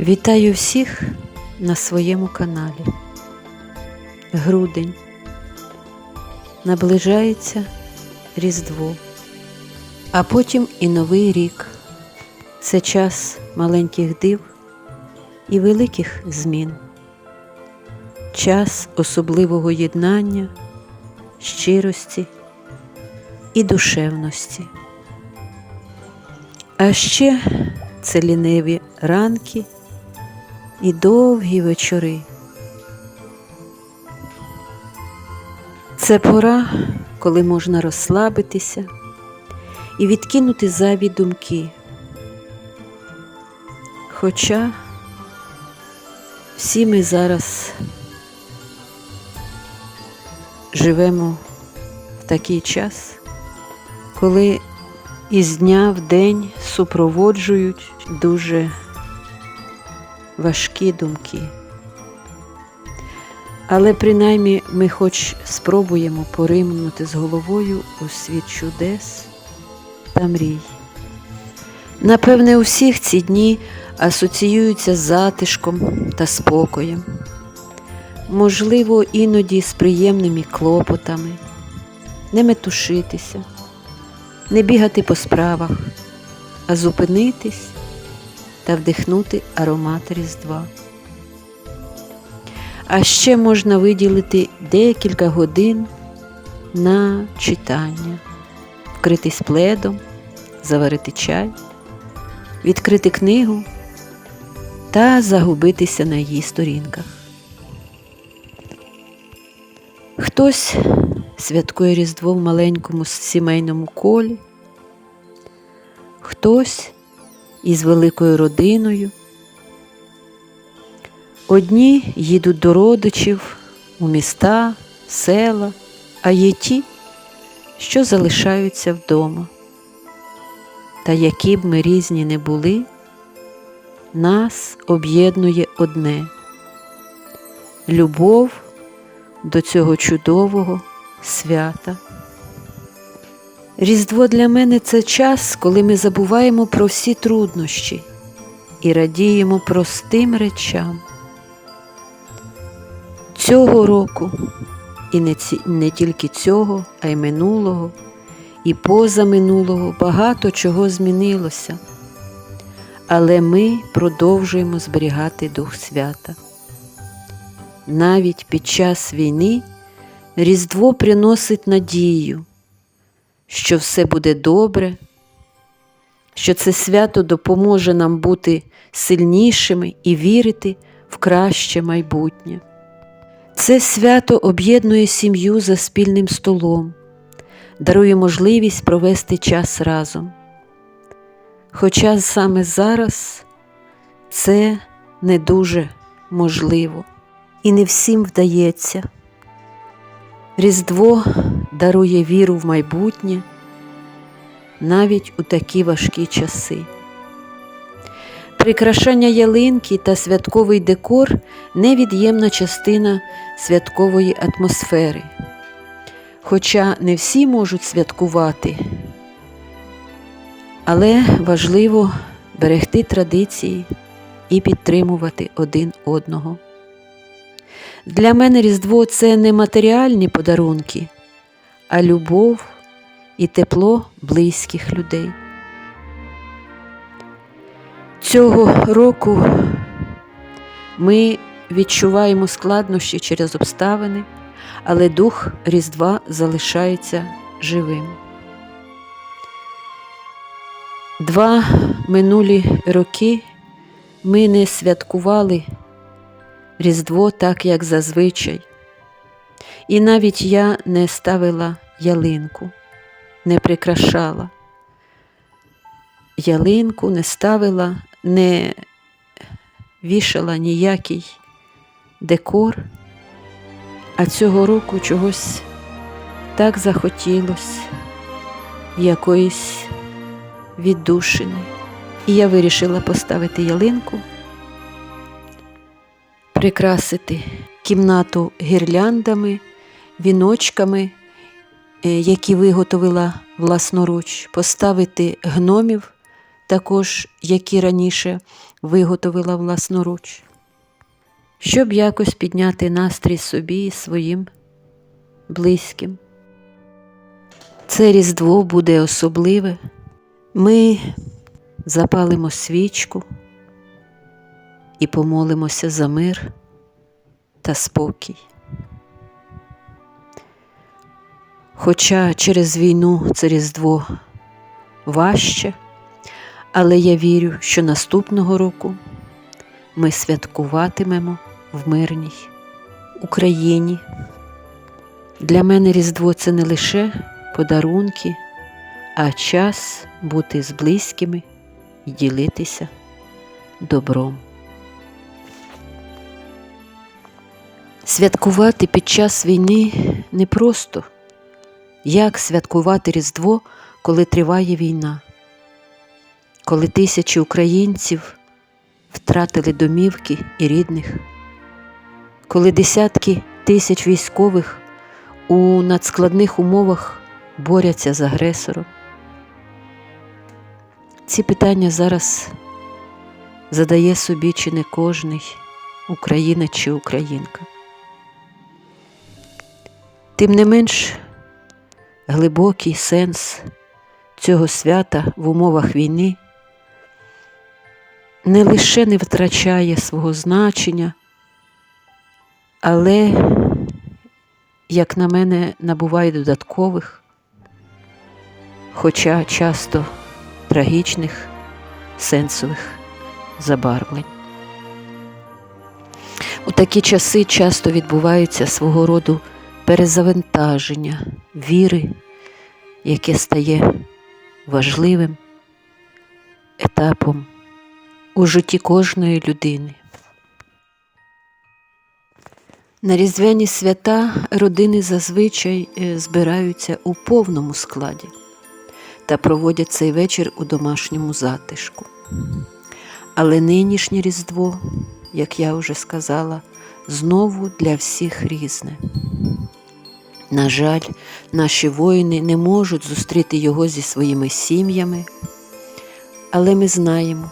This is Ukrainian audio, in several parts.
Вітаю всіх на своєму каналі. Грудень. Наближається Різдво, а потім і Новий рік. Це час маленьких див і великих змін, час особливого єднання, щирості і душевності. А ще це ліниві ранки і довгі вечори. Це пора, коли можна розслабитися і відкинути зайві думки. Хоча всі ми зараз живемо в такий час, коли із дня в день супроводжують дуже важкі думки. Але принаймні ми хоч спробуємо поримнути з головою у світ чудес та мрій. Напевне, у всіх ці дні асоціюються з затишком та спокоєм, можливо, іноді з приємними клопотами, не метушитися, не бігати по справах, а зупинитись та вдихнути аромат Різдва. А ще можна виділити декілька годин на читання, вкритись пледом, заварити чай, відкрити книгу та загубитися на її сторінках. Хтось святкує Різдво в маленькому сімейному колі, хтось із великою родиною. Одні їдуть до родичів у міста, села, а є ті, що залишаються вдома. Та які б ми різні не були, нас об'єднує одне любов до цього чудового свята. Різдво для мене це час, коли ми забуваємо про всі труднощі і радіємо простим речам. Цього року, і не, ці, не тільки цього, а й минулого, і позаминулого багато чого змінилося, але ми продовжуємо зберігати Дух Свята. Навіть під час війни Різдво приносить надію що все буде добре, що це свято допоможе нам бути сильнішими і вірити в краще майбутнє. Це свято об'єднує сім'ю за спільним столом, дарує можливість провести час разом. Хоча саме зараз це не дуже можливо і не всім вдається. Різдво дарує віру в майбутнє навіть у такі важкі часи. Прикрашання ялинки та святковий декор невід'ємна частина святкової атмосфери. Хоча не всі можуть святкувати, але важливо берегти традиції і підтримувати один одного. Для мене Різдво це не матеріальні подарунки, а любов і тепло близьких людей. Цього року ми відчуваємо складнощі через обставини, але дух Різдва залишається живим. Два минулі роки ми не святкували Різдво так, як зазвичай. І навіть я не ставила ялинку, не прикрашала. Ялинку не ставила, не вішала ніякий декор, а цього року чогось так захотілося якоїсь віддушини. І я вирішила поставити ялинку прикрасити кімнату гірляндами, віночками, е, які виготовила власноруч, поставити гномів також які раніше виготовила власноруч, щоб якось підняти настрій собі і своїм близьким. Це Різдво буде особливе. Ми запалимо свічку і помолимося за мир та спокій. Хоча через війну це Різдво важче, але я вірю, що наступного року ми святкуватимемо в мирній Україні. Для мене Різдво це не лише подарунки, а час бути з близькими і ділитися добром. Святкувати під час війни непросто. Як святкувати Різдво, коли триває війна, коли тисячі українців втратили домівки і рідних, коли десятки тисяч військових у надскладних умовах борються з агресором? Ці питання зараз задає собі чи не кожний українець чи українка. Тим не менш, глибокий сенс цього свята в умовах війни не лише не втрачає свого значення, але, як на мене, набуває додаткових, хоча часто трагічних сенсових забарвлень. У такі часи часто відбуваються свого роду перезавантаження віри, яке стає важливим етапом у житті кожної людини. На різдвяні свята родини зазвичай е, збираються у повному складі та проводять цей вечір у домашньому затишку. Але нинішнє Різдво, як я вже сказала, знову для всіх різне. На жаль, наші воїни не можуть зустріти його зі своїми сім'ями, але ми знаємо,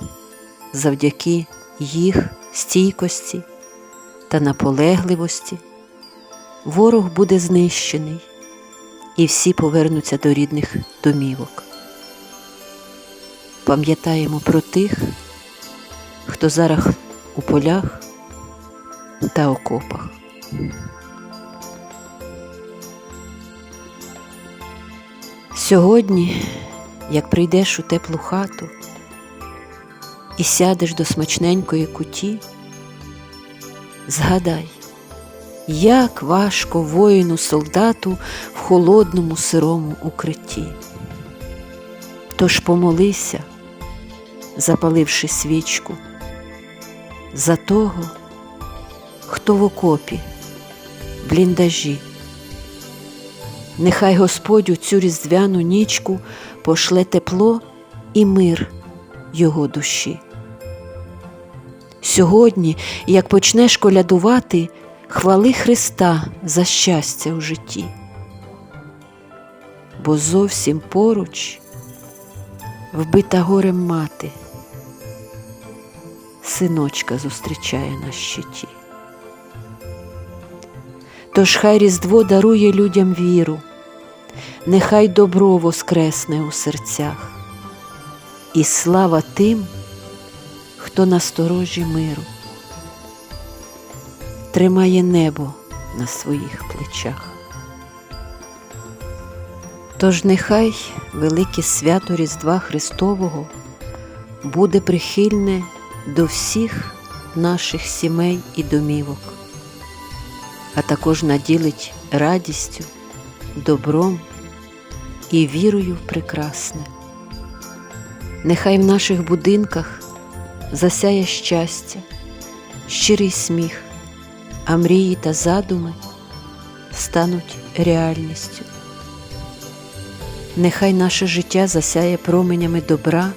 завдяки їх стійкості та наполегливості ворог буде знищений і всі повернуться до рідних домівок. Пам'ятаємо про тих, хто зараз у полях та окопах. Сьогодні, як прийдеш у теплу хату і сядеш до смачненької куті, згадай, як важко воїну солдату в холодному сирому укритті. Тож помолися, запаливши свічку, за того, хто в окопі, бліндажі. Нехай Господь у цю різдвяну нічку пошле тепло і мир його душі. Сьогодні, як почнеш колядувати, хвали Христа за щастя у житті, бо зовсім поруч вбита горем мати, синочка зустрічає на щиті. Тож хай Різдво дарує людям віру, нехай добро воскресне у серцях, і слава тим, хто на сторожі миру, тримає небо на своїх плечах. Тож нехай велике свято Різдва Христового буде прихильне до всіх наших сімей і домівок а також наділить радістю, добром і вірою в прекрасне. Нехай в наших будинках засяє щастя, щирий сміх, а мрії та задуми стануть реальністю. Нехай наше життя засяє променями добра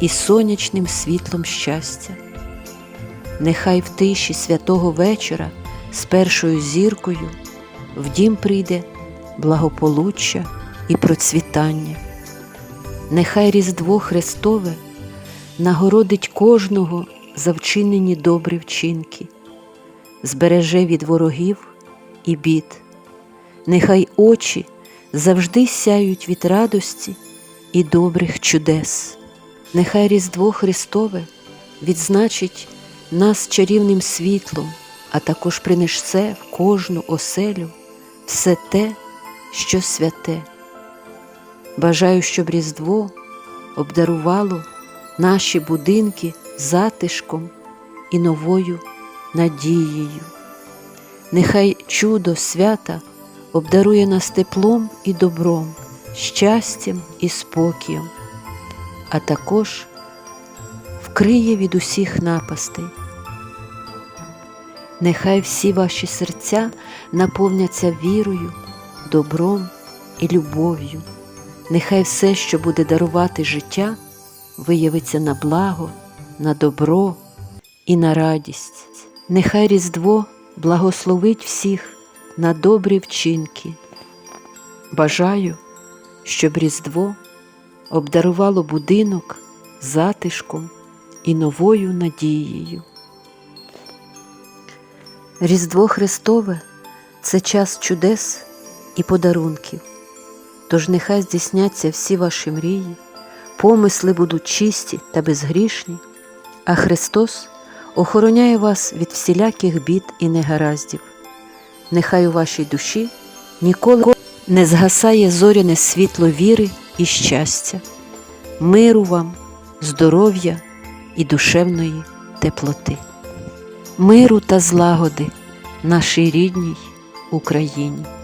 і сонячним світлом щастя. Нехай в тиші святого вечора з першою зіркою в дім прийде благополуччя і процвітання. Нехай Різдво Христове нагородить кожного за вчинені добрі вчинки, збереже від ворогів і бід. Нехай очі завжди сяють від радості і добрих чудес. Нехай Різдво Христове відзначить нас чарівним світлом, а також принесе в кожну оселю все те, що святе. Бажаю, щоб Різдво обдарувало наші будинки затишком і новою надією. Нехай чудо свята обдарує нас теплом і добром, щастям і спокієм, а також вкриє від усіх напастей. Нехай всі ваші серця наповняться вірою, добром і любов'ю. Нехай все, що буде дарувати життя, виявиться на благо, на добро і на радість. Нехай Різдво благословить всіх на добрі вчинки. Бажаю, щоб Різдво обдарувало будинок затишком і новою надією. Різдво Христове це час чудес і подарунків. Тож нехай здійсняться всі ваші мрії, помисли будуть чисті та безгрішні, а Христос охороняє вас від всіляких бід і негараздів. Нехай у вашій душі ніколи не згасає зоряне світло віри і щастя, миру вам, здоров'я і душевної теплоти, миру та злагоди нашій рідній Україні.